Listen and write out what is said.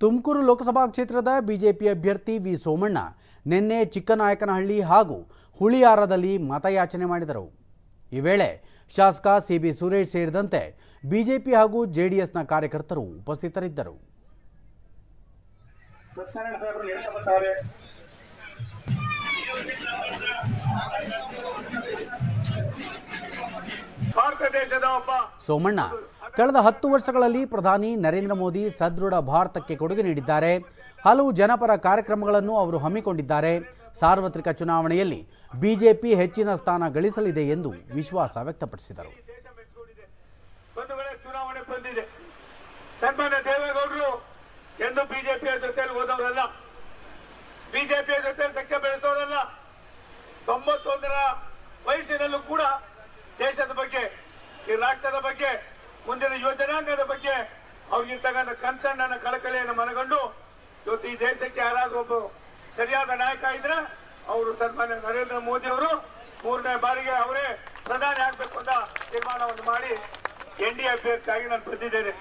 ತುಮಕೂರು ಲೋಕಸಭಾ ಕ್ಷೇತ್ರದ ಬಿಜೆಪಿ ಅಭ್ಯರ್ಥಿ ವಿ ಸೋಮಣ್ಣ ನಿನ್ನೆ ಚಿಕ್ಕನಾಯಕನಹಳ್ಳಿ ಹಾಗೂ ಹುಳಿಯಾರದಲ್ಲಿ ಮತಯಾಚನೆ ಮಾಡಿದರು. ಈ ವೇಳೆ ಶಾಸಕ ಸಿಬಿ ಸುರೇಶ್ ಸೇರಿದಂತೆ ಬಿಜೆಪಿ ಹಾಗೂ ಜೆಡಿಎಸ್ನ ಕಾರ್ಯಕರ್ತರು ಉಪಸ್ಥಿತರಿದ್ದರು. ಸೋಮಣ್ಣ ಕಳೆದ ಹತ್ತು ವರ್ಷಗಳಲ್ಲಿ ಪ್ರಧಾನಿ ನರೇಂದ್ರ ಮೋದಿ ಸದೃಢ ಭಾರತಕ್ಕೆ ಕೊಡುಗೆ ನೀಡಿದ್ದಾರೆ. ಹಲವು ಜನಪರ ಕಾರ್ಯಕ್ರಮಗಳನ್ನು ಅವರು ಹಮ್ಮಿಕೊಂಡಿದ್ದಾರೆ. ಸಾರ್ವತ್ರಿಕ ಚುನಾವಣೆಯಲ್ಲಿ ಬಿಜೆಪಿ ಹೆಚ್ಚಿನ ಸ್ಥಾನ ಗಳಿಸಲಿದೆ ಎಂದು ವಿಶ್ವಾಸ ವ್ಯಕ್ತಪಡಿಸಿದರು. ಎಂದು ಜೊತೆಯಲ್ಲಿ ಹೋದವರಲ್ಲ. ಜೊತೆಯಲ್ಲಿ ಬೆಳೆಸೋರಲ್ಲ. ತೊಂಬತ್ತೊಂದರ ವಯಸ್ಸಿನಲ್ಲೂ ಕೂಡ ದೇಶದ ಬಗ್ಗೆ, ಈ ರಾಷ್ಟ್ರದ ಬಗ್ಗೆ ಮುಂದಿನ ಯೋಜನಾಂಗದ ಬಗ್ಗೆ ಅವ್ರಿಗಿರ್ತಕ್ಕಂಥ ಕನ್ಸಣ್ಣನ ಕಳಕಳಿಯನ್ನು ಮನಗಂಡು ಇವತ್ತು ಈ ದೇಶಕ್ಕೆ ಯಾರಾದ್ರೂ ಒಬ್ಬ ಸರಿಯಾದ ನಾಯಕ ಇದ್ರೆ ಅವರು ಸನ್ಮಾನ್ಯ ನರೇಂದ್ರ ಮೋದಿ ಅವರು ಮೂರನೇ ಬಾರಿಗೆ ಅವರೇ ಪ್ರಧಾನಿ ಆಗ್ಬೇಕು ಅಂತ ತೀರ್ಮಾನವನ್ನು ಮಾಡಿ ಎನ್ ಡಿ ಅಭ್ಯರ್ಥಿಯಾಗಿ ನಾನು ಬಂದಿದ್ದೇನೆ.